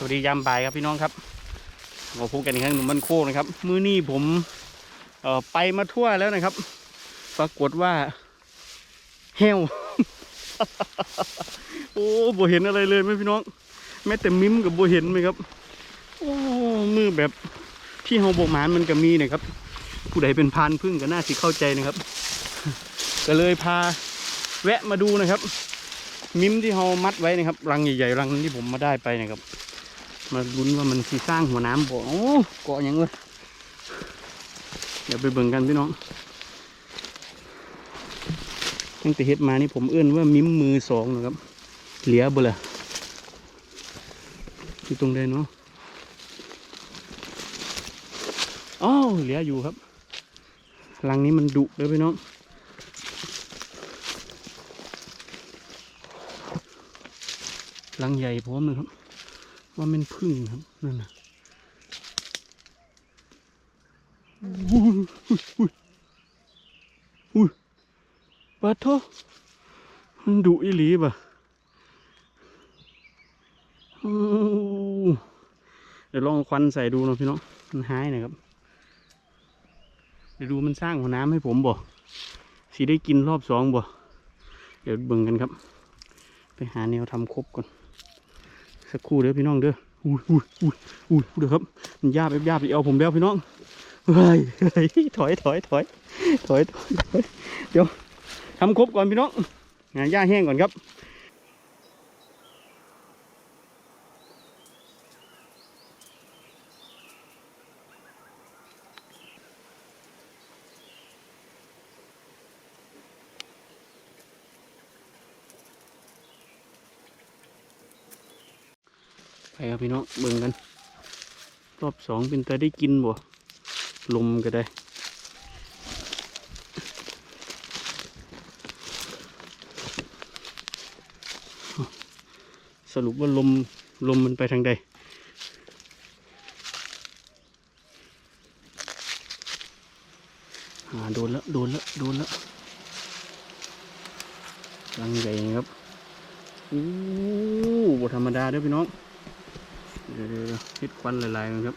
สวัสดียามบ่ายครับพี่น้องครับมาพบกันอีกครั้งหนุ่มมันโคกนะครับ มื้อนี้ผมเอ่อไปมาทั่วแล้วนะครับ ปรากฏว่าเฮวโอ้บ่เห็นอะไรเลยไหมพี่น้อง แม้แต่มิมกับบ่เห็นไหมครับ โอ้มือแบบที่เฮาบกหมานมันก็มีนะครับ ผู้ใดเป็นพานพึ่งก็น่าสิเข้าใจนะครับ ก็เลยพาแวะมาดูนะครับ มิมที่เรามัดไว้นะครับ รังใหญ่ๆรังที่ผมมาได้ไปนะครับ มาลุ้นว่ามันสิสร้างหัวน้ำบ่โอ้เกาะอย่างเลยเดี๋ยวไปเบิ่งกันพี่น้องตั้งแต่เฮ็ดมานี่ผมเอื้อนว่ามิ้มมือสองนะครับ เหลียบ่ละอยู่ตรงใดเนาะอ้าวเหลียอยู่ครับรังนี้มันดุเลยพี่น้องรังใหญ่พร้อมเลยครับ ว่าเป็นพึ่งครับนั่นนะอุ้ยอุ้ยอุ้ยอุ้ยปะโทมันดุอีหลีป่ะเดี๋ยวลองควันใส่ดูน่อยพี่น้องมันหายนะครับ เดี๋ยวดูมันสร้างหัวน้ำให้ผมบ่สีได้กินรอบสองบ่ เดี๋ยวเบิ่งกันครับ ไปหาแนวทำครบก่อน สักครู่เด้อพี่น้องเด้ออุ้ยอุ้ยอุ้ยอุ้ยเด้อครับมันยาบยาบเอาผมแล้วพี่น้องเฮ้ยเฮ้ยถอยถอยถอยถอยถอยเดี๋ยวทำครบก่อนพี่น้องหาหญ้าแห้งก่อนครับ ไปครับพี่น้องเบิ่งกัน รอบสองเป็นตาได้กินบ่ลมก็ได้สรุปว่าลมลมมันไปทางใดอ่าโดนแล้วโดนแล้วโดนแล้วรังใหญ่ครับ อู้บธรรมดาเด้อพี่น้อง เดี๋ยวเฮ็ดควันลายๆกันครับ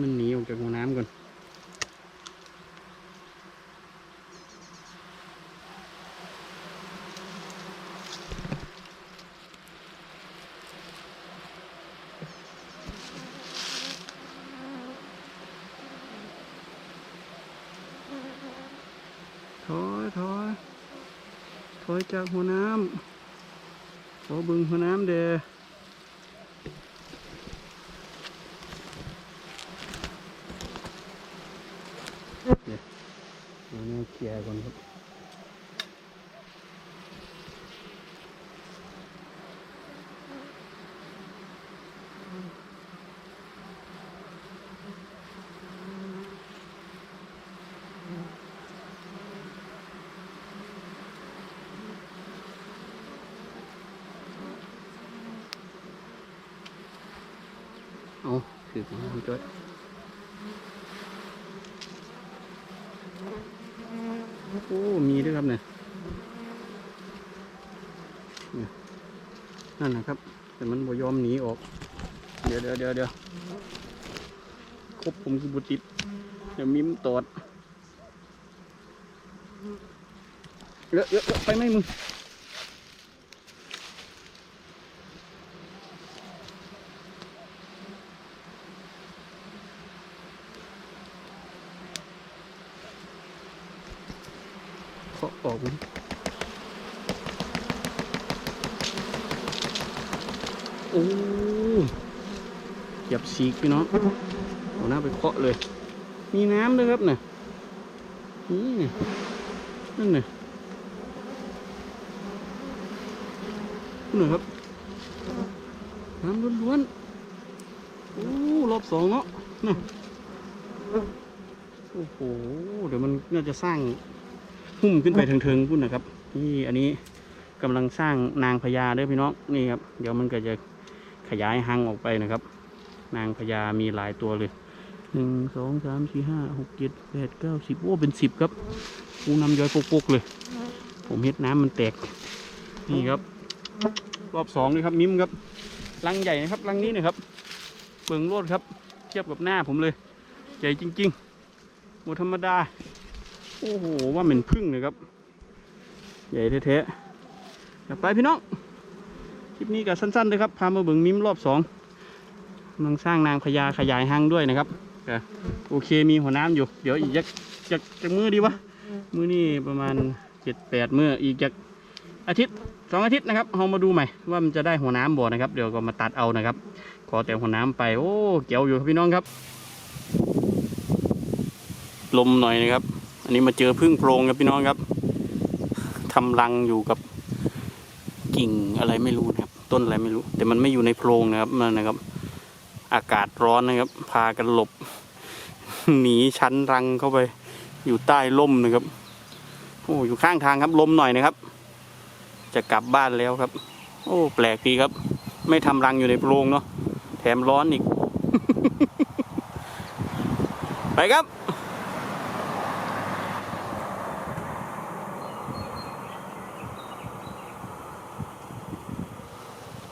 มันหนีออกจากหัวน้ำก่อนถอยถอยถอยจากหัวน้ำขอบึงหัวน้ำเด้อ เอาแนวเคลียร์ก่อนครับเอาถือของคุณจ้อย โอ้มีด้วยครับเนี่ยนั่นนะครับ แต่มันบ่ยอมหนีออก เดี๋ยวเดี๋ยวเดี๋ยวเดี๋ยวครบผมคือบุติดเดี๋ยวมิมตอดเยอะเยอะเยอะไปไหมมึง เคาะออกมันโอ้หยับสีกพี่น้องเอาหน้าไปเคาะเลย มีน้ำด้วยครับเนี่ยนี่นั่นน่ะนี่นครับ น้ำล้วนๆโอ้รอบสองเนาะนี่โอ้โห เดี๋ยวมันน่าจะสร้าง หุ้มขึ้นไปเทิงๆพุ่นนะครับนี่อันนี้กำลังสร้างนางพญาเด้อพี่น้องนี่ครับ เดี๋ยวมันก็จะขยายหังออกไปนะครับ นางพญามีหลายตัวเลยหนึ่งสองสามสี่ห้าหกเจ็ดแปดเก้าสิบโอ้เป็นสิบครับปูน้ำย้อยปกๆเลย ผมเฮ็ดน้ำมันแตก นี่ครับ รอบสองนี่ครับมิ้มครับรังใหญ่นะครับรังนี้นะครับเบิ่งโลดครับ เทียบกับหน้าผมเลย ใหญ่จริงๆหมดธรรมดา โอ้โห ว่าเหม็นพึ่งเลยครับ ใหญ่แท้ๆกลับไปพี่น้อง คลิปนี้ก็สั้นๆเลยครับ พามาเบิ่งมิมรอบสองกำลังสร้างนางพญาขยายห้างด้วยนะครับโอเคมีหัวน้ำอยู่ เดี๋ยวอีกจักจักจักมือดีวะ มือนี่ประมาณเจ็ดแปดมืออีกจักอาทิตย์สองอาทิตย์นะครับเรามาดูใหม่ว่ามันจะได้หัวน้ำบ่นะครับ เดี๋ยวก็มาตัดเอานะครับ ขอแต่หัวน้ำไป โอ้ เกี่ยวอยู่ครับพี่น้องครับ ลมหน่อยนะครับ อันนี้มาเจอพึ่งโพรงครับพี่น้องครับทำรังอยู่กับกิ่งอะไรไม่รู้นะครับ ต้นอะไรไม่รู้ แต่มันไม่อยู่ในโพรงนะครับมันนะครับ อากาศร้อนนะครับ พากันหลบ หนีชั้นรังเข้าไป อยู่ใต้ร่มนะครับโอ้อยู่ข้างทางครับลมหน่อยนะครับ จะกลับบ้านแล้วครับ โอ้แปลกดีครับ ไม่ทำรังอยู่ในโพรงเนาะแถมร้อนอีก ไปครับ